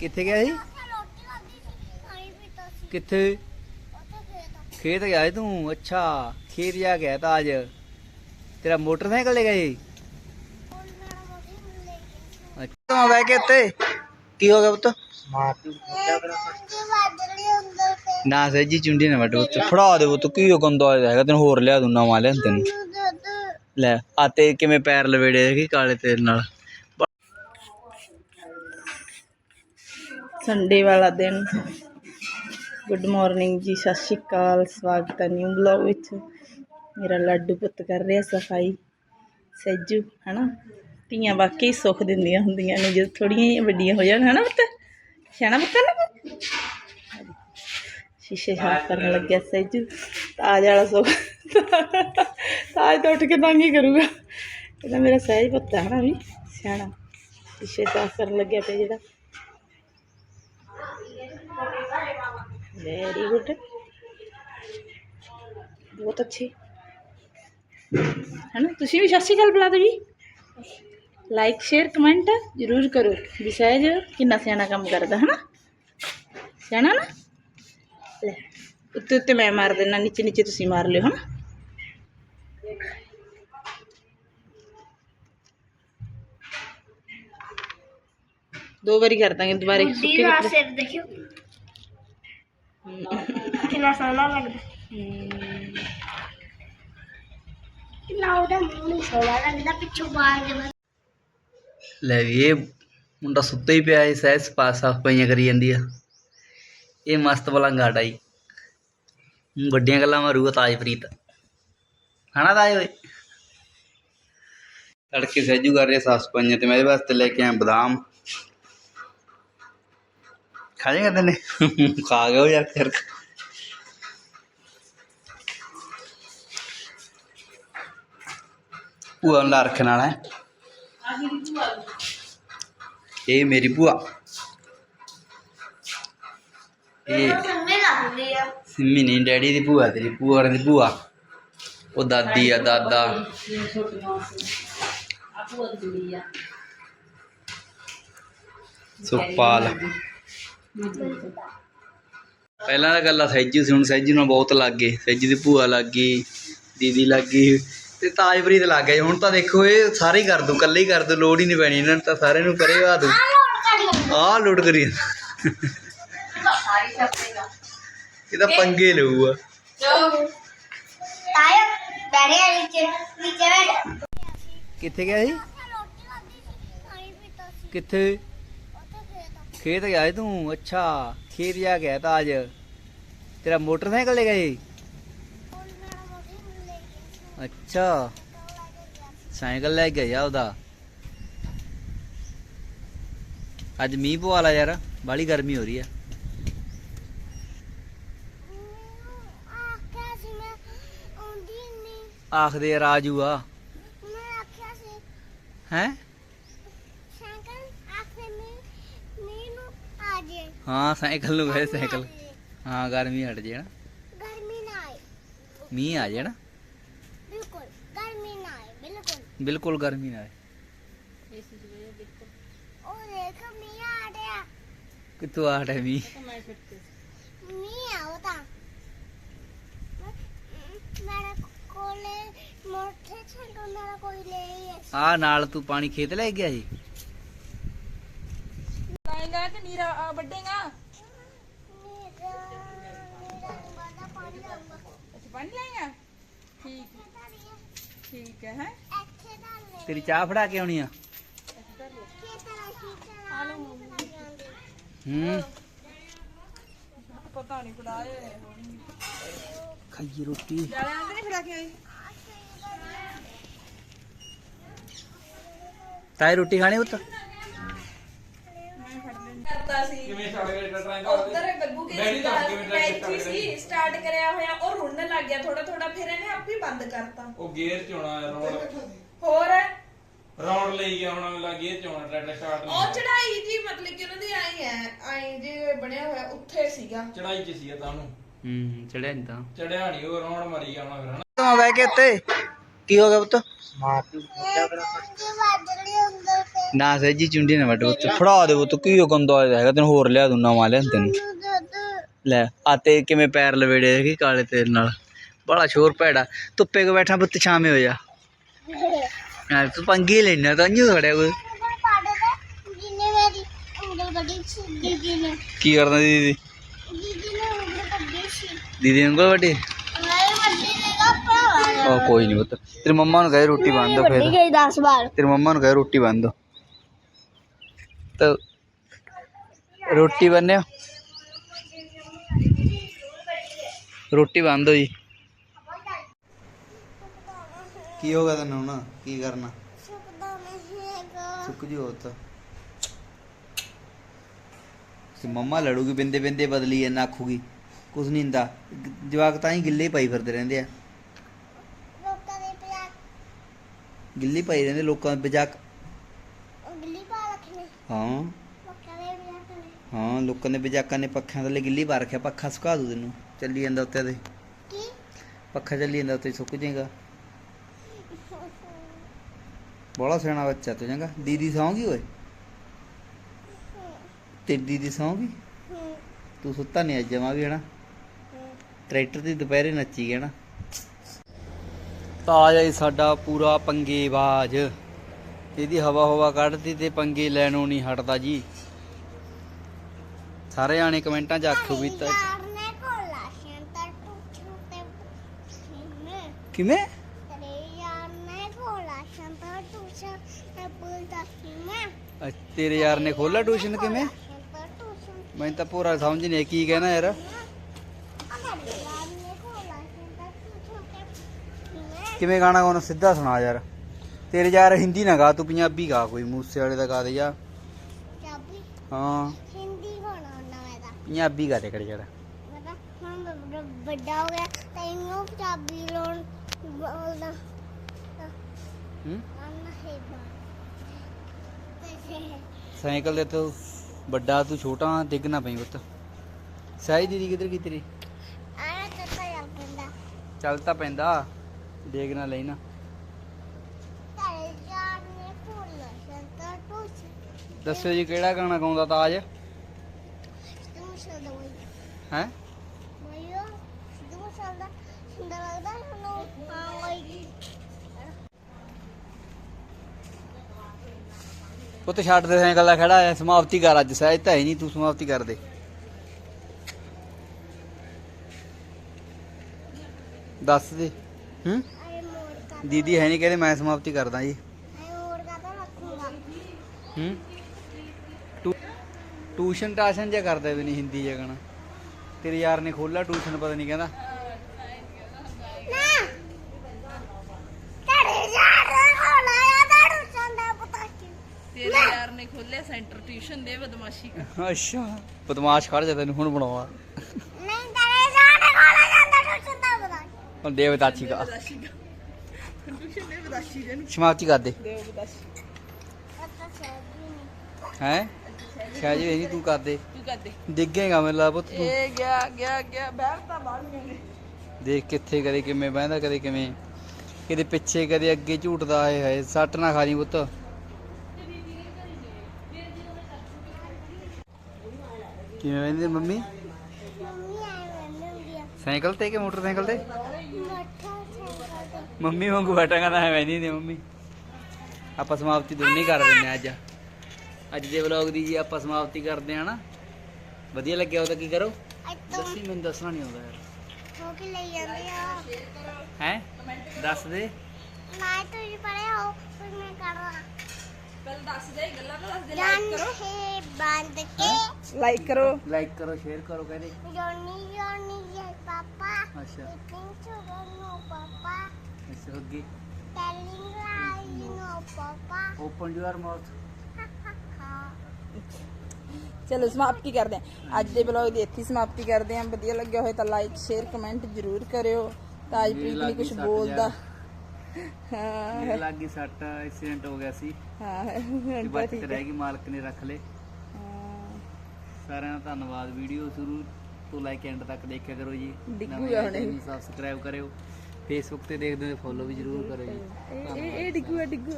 ਕਿੱਥੇ ਗਿਆ ਸੀ? ਰੋਟੀ ਖਾਧੀ ਸੀ ਪਾਣੀ ਪੀਤਾ ਸੀ। ਕਿੱਥੇ? ਖੇਤ ਖੇਤ ਗਿਆ ਸੀ ਤੂੰ? ਅੱਛਾ ਖੇਤ ਜਾ ਗਿਆ ਤਾਂ ਅੱਜ। ਤੇਰਾ ਮੋਟਰਸਾਈਕਲ ਲੈ ਗਏ ਅੱਛਾ ਬਹਿ ਕੇ ਉੱਤੇ? ਕੀ ਹੋ ਗਿਆ ਪੁੱਤ? ਜੀ ਨਾ ਸੱਜੀ ਚੁੰਡੀ ਨਾ ਵੱਟੋ ਉੱਤੇ। ਫੜਾ ਦੇ ਪੁੱਤ ਕੀ ਉਹ ਗੰਦਾ ਹੈਗਾ? ਤੈਨੂੰ ਹੋਰ ਲਿਆ ਦੂੰ ਨਵਾਂ ਲਿਆ ਤੈਨੂੰ। ਲੈ ਆ ਤੇ ਕਿਵੇਂ ਪੈਰ ਲਵੇੜੇ ਹੈਗੇ ਕਾਲੇ ਤੇਰੇ ਨਾਲ? ਸੰਡੇ ਵਾਲਾ ਦਿਨ। ਗੁੱਡ ਮਾਰਨਿੰਗ ਜੀ, ਸਤਿ ਸ਼੍ਰੀ ਅਕਾਲ। ਸਵਾਗਤ ਹੈ ਨਿਊ ਬਲੌਗ ਵਿੱਚ। ਮੇਰਾ ਲੱਡੂ ਪੁੱਤ ਕਰ ਰਿਹਾ ਸਫ਼ਾਈ। ਸੈਜੂ ਹਨਾ? ਧੀਆਂ ਵਾਕਈ ਸੁੱਖ ਦਿੰਦੀਆਂ ਹੁੰਦੀਆਂ ਨੇ, ਜਦੋਂ ਥੋੜੀਆਂ ਜਿਹੀਆਂ ਵੱਡੀਆਂ ਹੋ ਜਾਣ, ਹਨਾ ਪੁੱਤ? ਸਿਆਣਾ ਪੁੱਤ ਨਾ ਸ਼ੀਸ਼ੇ ਸਾਫ਼ ਕਰਨ ਲੱਗਿਆ ਸੈਜੂ ਤਾਜ ਵਾਲਾ ਸੁੱਖ। ਤਾਜ ਤੋਂ ਉੱਠ ਕੇ ਤੰਗ ਹੀ ਕਰੂਗਾ। ਇਹਦਾ ਮੇਰਾ ਸਹਿਜ ਪੁੱਤ ਹੈ ਨਾ ਵੀ? ਸਿਆਣਾ। ਸ਼ੀਸ਼ੇ ਸਾਫ਼ ਕਰਨ ਲੱਗਿਆ ਪਿਆ ਜਿਹੜਾ। ਵੈਰੀ ਗੁੱਡ ਬਹੁਤ ਅੱਛੇ ਹੈ ਨਾ ਤੁਸੀਂ ਵੀ ਸਤਿ ਸ਼੍ਰੀ ਅਕਾਲ ਬੁਲਾ ਦਿਓ ਜੀ ਲਾਈਕ ਸ਼ੇਅਰ ਕਮੈਂਟ ਜ਼ਰੂਰ ਕਰੋ ਵੀ ਸਹਿਜ ਕਿੰਨਾ ਸਿਆਣਾ ਕੰਮ ਕਰਦਾ ਹੈ ਨਾ ਸਿਆਣਾ ਨਾ ਲੈ ਉੱਤੇ ਉੱਤੇ ਮੈਂ ਮਾਰ ਦੇਣਾ ਨੀਚੇ ਨੀਚੇ ਤੁਸੀਂ ਮਾਰ ਲਿਓ ਹਨਾ ਦੋ ਵਾਰੀ ਕਰ ਦਾਂਗੇ ਦੁਬਾਰੇ ਸੁੱਕੇ ਕੱਪੜੇ ਸਿਰ ਦੇਖਿਓ ਕਿੰਨਾ ਸੋਹਣਾ ਲੱਗਦਾ। ਕਿੰਨਾ ਉਹਦਾ ਮੂੰਹ ਨਹੀਂ ਸੋਹਣਾ ਲੱਗਦਾ ਪਿੱਛੋਂ ਬਾਲ ਜਿਹਾ ਲੈ ਵੀ ਇਹ ਮੁੰਡਾ ਸੁੱਤਾ ਹੀ ਪਿਆ ਹੈ ਸਹਿਜ ਸਪਾ ਸਾਫ਼ ਪਈਆਂ ਕਰੀ ਜਾਂਦੀ ਆ। ਇਹ ਮਸਤ ਵਾਲਾ ਗਾੜਾ ਹੀ ਹੁਣ ਵੱਡੀਆਂ ਗੱਲਾਂ ਮਾਰੂਗਾ ਤਾਜਪ੍ਰੀਤ। ਹਨਾ ਤਾਜ ਓਏ? ਤੜਕੇ ਸਹਿਜੂ ਕਰ ਰਿਹਾ ਸਾਫ਼ ਸਫਾਈਆਂ ਤੇ ਮੈਂ ਇਹਦੇ ਵਾਸਤੇ ਲੈ ਕੇ ਆਇਆ ਬਦਾਮ। ਖਾ ਜਾਏਗਾ ਤੈਨੇ ਖਾ ਗਿਆ ਉਹ ਯਾਰ ਫਿਰ ਭੂਆ ਨੂੰ ਲਾ ਰੱਖਣ ਵਾਲਾ ਹੈ ਇਹ ਮੇਰੀ ਭੂਆ ਇਹ ਸਿੰਮੀ ਨਹੀਂ ਡੈਡੀ ਦੀ ਭੂਆ ਤੇਰੀ ਭੂਆ ਦੀ ਭੂਆ ਉਹ ਦਾਦੀ ਆ ਦਾਦਾ ਸੁਖਪਾਲ ਪਹਿਲਾਂ ਤਾਂ ਗੱਲਾਂ ਸਹਿਜੂ ਸੀ, ਹੁਣ ਸਹਿਜੂ ਨਾਲ ਬਹੁਤ ਲੱਗ ਗਏ। ਸਹਿਜੂ ਦੀ ਭੂਆ ਲੱਗ ਗਈ, ਦੀਦੀ ਲੱਗ ਗਈ ਤੇ ਤਾਜਪ੍ਰੀਤ ਲੱਗ ਗਿਆ। ਹੁਣ ਤਾਂ ਦੇਖੋ, ਇਹ ਸਾਰੇ ਹੀ ਕਰ ਦੂ ਇਕੱਲੇ ਹੀ ਕਰ ਦੂ ਲੋੜ ਹੀ ਨਹੀਂ ਪੈਣੀ ਇਹਨਾਂ ਨੂੰ, ਤਾਂ ਸਾਰਿਆਂ ਨੂੰ ਕਰੇ ਵਾ ਦੂ ਆਹ ਲੋਡ ਕਰੀ ਇਹ ਤਾਂ ਪੰਗੇ ਲਊਗਾ। ਆ ਕਿੱਥੇ ਗਿਆ ਸੀ? ਕਿੱਥੇ? ਖੇਤ ਗਿਆ ਸੀ ਤੂੰ? ਅੱਛਾ ਖੇਤ ਜਾ ਗਿਆ ਤਾਂ ਅੱਜ। ਤੇਰਾ ਮੋਟਰਸਾਈਕਲ ਲੈ ਗਏ ਅੱਛਾ। ਸਾਈਕਲ ਲੈ ਕੇ ਗਿਆ ਉਹਦਾ। ਅੱਜ ਮੀਂਹ ਪਵਾ ਲਾ ਯਾਰ ਬਾਲੀ ਗਰਮੀ ਹੋ ਰਹੀ ਆ। ਆਖਦੇ ਰਾਜੂ ਆ। ਮੈਂ ਆਖਿਆ ਸੀ ਹੈ ਸਾਈਕਲ ਆਖੇ ਮੈਂ ਮੈਨੂੰ ਆ ਜੇ ਹਾਂ ਸਾਈਕਲ ਨੂੰ ਗਏ ਸਾਈਕਲ। ਹਾਂ ਗਰਮੀ ਹਟ ਜੇ ਨਾ। ਗਰਮੀ ਨਾ ਆਏ। ਮੀਂਹ ਆ ਜੇ ਨਾ। ਬਿਲਕੁਲ ਗਰਮੀ ਨਾ ਆਏ ਬਿਲਕੁਲ। ਬਿਲਕੁਲ ਗਰਮੀ ਨਾ ਆਏ। ਉਹ ਦੇਖ ਮੀਂਹ ਆ ਰਿਹਾ। ਕਿੱਥੋਂ ਆ ਰਿਹਾ ਮੀਂਹ? ਮੀਂਹ ਆਉ ਤਾਂ। ਮੇਰੇ ਕੋਲੇ ਮੋਟੇ ਛੰਡੋ ਮੇਰਾ ਕੋਈ ਲੈ ਆਈ ਆ ਨਾਲ ਤੂੰ ਪਾਣੀ ਖੇਤ ਲੈ ਗਿਆ ਸੀ? ਲਾਏਗਾ ਕਿ ਨੀਰਾ ਆ, ਵੱਢੇਗਾ ਅੱਛਾ ਪਾਣੀ ਲਾਏਗਾ ਠੀਕ। ਠੀਕ ਹੈ ਹੈ? ਇੱਥੇ ਦਾ ਲੈ ਤੇਰੀ ਚਾਹ ਫੜਾ ਕੇ ਆਉਣੀ ਆ। ਹੀ। ਪਤਾ ਨਹੀਂ ਰੋਟੀ। ਜਾਲੇ ਆਂਦੇ ਨਹੀਂ ਫੜਾ ਕੇ ਆਈ ਤਾਈ ਰੋਟੀ ਖਾਣੀ ਪੁੱਤ? ਕਰਦਾ ਸੀ। ਉਧਰ ਗੱਗੂ ਕੇ ਮੈਂ ਇੱਥੇ ਸੀ ਸਟਾਰਟ ਕਰਿਆ ਹੋਇਆ ਉਹ ਰੁੜਨ ਲੱਗ ਗਿਆ ਥੋੜਾ ਥੋੜਾ ਫਿਰ ਇਹਨੇ ਆਪ ਹੀ ਬੰਦ ਕਰਤਾ। ਉਹ ਗੇਅਰ ਚ ਆਉਣਾ ਰੌਂਡ ਹੋਰ? ਰੌਂਡ ਲਈ ਗਿਆ ਹੁਣ ਅਗਲਾ ਗੇਅਰ ਚ ਆਉਣਾ ਟਰੈਕਟਰ ਸਟਾਰਟ ਉਹ ਨਹੀਂ ਚੜਾਈ ਜੀ ਮਤਲਬ ਕਿ ਉਹਨਾਂ ਦੀ ਆਈ ਹੈ ਆਈ ਜੇ ਬਣਿਆ ਹੋਇਆ ਉੱਥੇ ਸੀਗਾ। ਚੜਾਈ ਚ ਸੀ ਤਾਂ ਉਹਨੂੰ। ਹੂੰ ਚੜਿਆ ਨਹੀਂ ਤਾਂ। ਚੜਿਆ ਨਹੀਂ ਉਹ ਰੌਂਡ ਮਰੀ ਜਾਣਾ ਫਿਰ ਹਨਾ? ਤੂੰ ਬਹਿ ਕੇ ਉੱਤੇ ਕੀ ਹੋ ਗਿਆ ਪੁੱਤ? ਅੰਦਰ ਤੇ ਨਾ ਸਹਿਜੀ ਚੁੰਡੀ ਨਾ ਵੱਟ ਉੱਤੇ ਫੜਾ ਦੇ ਤੂੰ ਕੀ ਹੁਕਮ ਦਾ ਹੈਗਾ? ਤੈਨੂੰ ਹੋਰ ਲਿਆ ਦੂੰ ਨਵਾਂ ਲਿਆ ਤੈਨੂੰ। ਲੈ ਆ ਤੇ ਕਿਵੇਂ ਪੈਰ ਲਵੇੜੇ ਦੇਖੀ ਕਾਲੇ ਤੇਰੇ ਨਾਲ? ਬੜਾ ਸ਼ੋਰ ਭੈੜਾ। ਧੁੱਪੇ ਕੋ ਬੈਠਾ ਪੁੱਤ ਛਾਵੇਂ ਹੋ ਜਾ। ਯਾਰ ਤੂੰ ਪੰਗੀ ਲੈਣਾ ਤਾਂ ਨਹੀਂ ਖੜਿਆ ਕੋਈ। ਨੇ ਕੀ ਕਰਦਾ ਦੀਦੀ? ਦੀਦੀ ਨੇ ਨੂੰ ਕੋਈ ਵੱਡੀ ਨੇ ਉਹ ਕੋਈ ਨਹੀਂ ਪੁੱਤ। ਤੇਰੀ ਮੰਮਾ ਨੂੰ ਕਹੇ ਰੋਟੀ ਬੰਨ ਦੋ ਫਿਰ। ਗਈ 10 ਵਾਰ। ਤੇਰੀ ਮੰਮਾ ਨੂੰ ਕਹੇ ਰੋਟੀ ਬੰਨ ਦੋ। ਤਾਂ ਰੋਟੀ ਬੰਨਿਓ। ਰੋਟੀ ਬੰਨ ਦੋ ਜੀ ਕੀ ਹੋਗਾ ਤੈਨੂੰ ਨਾ ਕੀ ਕਰਨਾ? ਸੁਪਦਾ ਨਹੀਂ ਹੈਗਾ। ਸੁੱਕ ਜੀ ਹੋ ਤਾਂ। ਮੰਮਾ ਲੜੂਗੀ ਬਿੰਦੇ ਬਿੰਦੇ ਬਦਲੀ ਐ ਆਖੂਗੀ। ਕੁਝ ਨਹੀਂ ਹੁੰਦਾ। ਜਵਾਕ ਤਾਂ ਹੀ ਗਿੱਲੇ ਹੀ ਪਾਈ ਫਿਰਦੇ ਰਹਿੰਦੇ ਆ। ਲੋਕਾਂ ਦੇ ਪਿਆ ਗਿੱਲੀ ਪਾਈ ਰਹਿੰਦੇ ਲੋਕਾਂ ਦੇ ਬਜਾਕ ਉਂਗਲੀ ਪਾ ਰੱਖਨੇ ਹਾਂ। ਹਾਂ ਲੋਕਾਂ ਦੇ ਬਜਾਕਾਂ ਨੇ ਪੱਖਿਆਂ ਥੱਲੇ ਗਿੱਲੀ ਪਾ ਰੱਖਿਆ ਪੱਖਾ ਸੁਕਾ ਦੂ ਤੈਨੂੰ। ਚੱਲੀ ਜਾਂਦਾ ਉੱਤੇ ਤੇ। ਕੀ? ਪੱਖਾ ਚੱਲੀ ਜਾਂਦਾ ਉੱਤੇ ਸੁੱਕ ਜਾਏਗਾ। ਬੜਾ ਸਿਆਣਾ ਬੱਚਾ ਤੂੰ ਚੰਗਾ। ਦੀਦੀ ਸੌਂਗੀ ਓਏ? ਤੇਰੀ ਦੀਦੀ ਸੌਂਗੀ? ਤੂੰ ਸੁੱਤਾ ਨਹੀਂ ਅੱਜ ਜਮਾ ਵੀ ਹਨਾ? ਟਰੈਕਟਰ ਦੀ ਦੁਪਹਿਰੇ ਨੱਚੀ ਗਿਆ ਨਾ ਤਾਜ ਹੈ ਸਾਡਾ ਪੂਰਾ ਪੰਗੇਬਾਜ਼। ਇਹਦੀ ਹਵਾ ਹਵਾ ਕੱਢਦੀ ਤੇ ਪੰਗੇ ਲੈਣੋਂ ਨਹੀਂ ਹਟਦਾ ਜੀ। ਸਾਰੇ ਆਣੇ ਕਮੈਂਟਾਂ 'ਚ ਆਖੋ ਵੀ ਤਾਂ ਕਿਵੇਂ? ਤੇਰੇ ਯਾਰ ਨੇ ਮੈਂ ਖੋਲਾ ਟਿਊਸ਼ਨ ਕਿਵੇਂ? ਮੈਨੂੰ ਤਾਂ ਪੂਰਾ ਸਮਝ ਨਹੀਂ ਕੀ ਕਹਿਣਾ ਯਾਰ। ਮੈਂ ਕਿਵੇਂ ਗਾਣਾ ਗਾਉਣਾ ਸਿੱਧਾ ਸੁਣਾ ਯਾਰ। ਤੇਰੇ ਯਾਰ ਹਿੰਦੀ ਨਾ ਗਾ ਤੂੰ ਪੰਜਾਬੀ ਗਾ ਕੋਈ ਮੂਸੇ ਵਾਲੇ ਦਾ ਗਾ ਦੇ ਜਾ। ਚਾਬੀ ਹਾਂ। ਹਿੰਦੀ ਗਾਣਾ ਹੁੰਦਾ ਮੈਂ ਤਾਂ। ਪੰਜਾਬੀ ਗਾ ਦੇ ਕਰ ਯਾਰ। ਮੈਂ ਤਾਂ ਹੁਣ ਬ- ਬ- ਵੱਡਾ ਹੋ ਗਿਆ ਤੈਨੂੰ ਚਾਬੀ ਲੋਣ ਬੋਲਦਾ। ਹੂੰ? ਅੰਨਾ ਹੈ ਬਾ ਤੇ ਸਾਈਕਲ ਦੇ ਤੋਂ ਵੱਡਾ ਤੂੰ ਛੋਟਾ ਡਿੱਗ ਨਾ ਪਈ ਪੁੱਤ। ਸਾਈ ਦੀਦੀ ਕਿੱਧਰ ਗਈ ਤੇਰੀ? ਆਇਆ ਤਾਂ ਤਾਂ ਬੰਦਾ ਚੱਲ ਤਾਂ ਪੈਂਦਾ ਡੇਗ ਨਾ ਲਈ ਨਾ ਤੇਰੇ ਯਾਰ ਨੇ ਕੋਲਾ ਸ਼ੰਤਰ ਟੁੱਟੂ ਦੱਸਿਓ ਜੀ ਕਿਹੜਾ ਗਾਣਾ ਗਾਉਂਦਾ ਤਾਜ? ਹੈ? ਪੁੱਤ ਛੱਡ ਦੇ ਸਾਈਕਲ ਦਾ ਖੜਾ ਹੈ ਸਮਾਪਤੀ ਕਰ ਅੱਜ ਸਹਿਜ ਤਾਂ ਹੈ ਨਹੀਂ ਤੂੰ ਸਮਾਪਤੀ ਕਰ ਦੇ। ਦੱਸ ਦੇ। ਹੂੰ? ਦੀਦੀ ਹੈ ਨਹੀਂ ਕਹਿੰਦੇ ਮੈਂ ਸਮਾਪਤੀ ਕਰਦਾ ਜੀ। ਹੂੰ? ਟਿਊਸ਼ਨ ਟਾਸ਼ਨ ਜਿਹਾ ਕਰਦੇ ਵੀ ਨਹੀਂ ਹਿੰਦੀ ਜਿਹਾ ਗਾਣਾ। ਤੇਰੇ ਯਾਰ ਨੇ ਖੋਲਾ ਟਿਊਸ਼ਨ ਪਤਾ ਨਹੀਂ ਕਹਿੰਦਾ। ਤੇਰੇ ਯਾਰ ਨੇ ਖੋਲਿਆ ਸੈਂਟਰ ਟਿਊਸ਼ਨ ਦੇ ਬਦਮਾਸ਼ੀ ਕਰ। ਅੱਛਾ ਬਦਮਾਸ਼ ਖੜ ਜਾ ਤੈਨੂੰ ਹੁਣ ਬਣਾਵਾ ਨਹੀਂ ਤੇਰੇ ਯਾਰ ਨੇ ਜਾਂਦਾ ਦਾ ਹੁਣ ਬਦਮਾਸ਼ੀ ਕਰ। ਟਿਊਸ਼ਨ ਦੇ ਬਦਮਾਸ਼ੀ ਦੇ ਸਮਾਪਤੀ ਕਰ ਦੇ। ਦੇ ਬਦਮਾਸ਼ੀ। ਪਤਾ ਸੈਬੀ ਨਹੀਂ ਹੈ? ਸ਼ਾਇਦ ਵੀ ਨਹੀਂ ਤੂੰ ਕਰ ਦੇ ਤੂੰ ਕਰ ਦੇ ਡਿੱਗੇਗਾ ਮੈਨੂੰ ਲੱਗ ਪੁੱਤ ਤੂੰ। ਇਹ ਗਿਆ ਗਿਆ ਗਿਆ ਬਹਿਰ ਤਾਂ ਬਾਹਰ ਨਹੀਂ ਦੇਖ ਕਿੱਥੇ ਕਦੇ ਕਿਵੇਂ ਬਹਿੰਦਾ ਕਦੇ ਕਿਵੇਂ। ਕਦੇ ਪਿੱਛੇ ਕਦੇ ਅੱਗੇ ਝੂਟਦਾ ਆਏ ਹਾਏ ਸੱਟ ਨਾ ਖਾ ਜੀ ਪੁੱਤ। ਕਿਵੇਂ ਬਹਿੰਦੀ ਮੰਮੀ? ਸਾਈਕਲ ਤੇ ਕਿ ਮੋਟਰਸਾਈਕਲ ਤੇ? ਮੰਮੀ ਵਾਂਗੂ ਬੈਠਾਂਗਾ ਤਾਂ ਐਵੇਂ ਨਹੀਂ ਨੇ ਮੰਮੀ। ਆਪਾਂ ਸਮਾਪਤੀ ਦੋਨੇ ਕਰ ਦਿੰਦੇ ਆ ਅੱਜ। ਅੱਜ ਦੇ ਵਲੌਗ ਦੀ ਜੀ ਆਪਾਂ ਸਮਾਪਤੀ ਕਰਦੇ ਆ ਨਾ। ਵਧੀਆ ਲੱਗਿਆ ਉਹ ਤਾਂ ਕੀ ਕਰੋ? ਦੱਸੀ ਮੈਨੂੰ ਦੱਸਣਾ ਨਹੀਂ ਆਉਂਦਾ ਯਾਰ। ਹੋ ਕੇ ਲਈ ਜਾਂਦੇ ਆ। ਹੈ? ਦੱਸ ਦੇ। ਨਾ ਤੁਸੀਂ ਪੜੇ ਹੋ ਫਿਰ ਮੈਂ ਕਰਾਂ ਪਹਿਲਾਂ ਦੱਸ ਦੇ ਗੱਲਾਂ ਤਾਂ ਦੱਸ ਦੇ ਜਾਨ ਹੈ ਬੰਦ ਕੇ। ਲਾਈਕ ਕਰੋ। ਲਾਈਕ ਕਰੋ ਸ਼ੇਅਰ ਕਰੋ ਕਹਿੰਦੇ। ਜੋਨੀ ਜੋਨੀ ਜੈ ਪਾਪਾ। ਅੱਛਾ। ਚੁਗਨ ਨੋ ਪਾਪਾ। ਅੱਛਾ ਅੱਗੇ। Telling lie no papa. Open your mouth ਚਲੋ ਸਮਾਪਤੀ ਕਰਦੇ ਹਾਂ। ਅੱਜ ਦੇ ਵਲੌਗ ਦੀ ਇੱਥੇ ਸਮਾਪਤੀ ਕਰਦੇ ਹਾਂ। ਵਧੀਆ ਲੱਗਿਆ ਹੋਵੇ ਤਾਂ ਲਾਈਕ ਸ਼ੇਅਰ ਕਮੈਂਟ ਜ਼ਰੂਰ ਕਰਿਓ। ਤਾਜਪ੍ਰੀਤ ਨਹੀਂ ਕੁਝ ਬੋਲਦਾ। ਹਾਂ। ਮੇਰੇ ਲੱਗੀ ਸੱਟ ਐਕਸੀਡੈਂਟ ਹੋ ਗਿਆ ਸੀ। ਹਾਂ। ਬਚਤ ਰਹਿ ਗਈ ਮਾਲਕ ਨੇ ਰੱਖ ਹਾਂ, ਸਾਰਿਆਂ ਦਾ ਧੰਨਵਾਦ। ਵੀਡੀਓ ਸ਼ੁਰੂ ਤੋਂ ਲੈ ਕੇ ਐਂਡ ਤੱਕ ਦੇਖਿਆ ਕਰੋ ਜੀ। ਹੁਣ। ਇਹ। ਸਬਸਕ੍ਰਾਈਬ ਕਰਿਓ। ਫੇਸਬੁੱਕ ਤੇ ਦੇਖਦੇ ਹੋ ਫੋਲੋ ਵੀ ਜਰੂਰ ਕਰਿਓ ਜੀ। ਇਹ ਇਹ- ਡਿੱਗੂ ਡਿੱਗੂ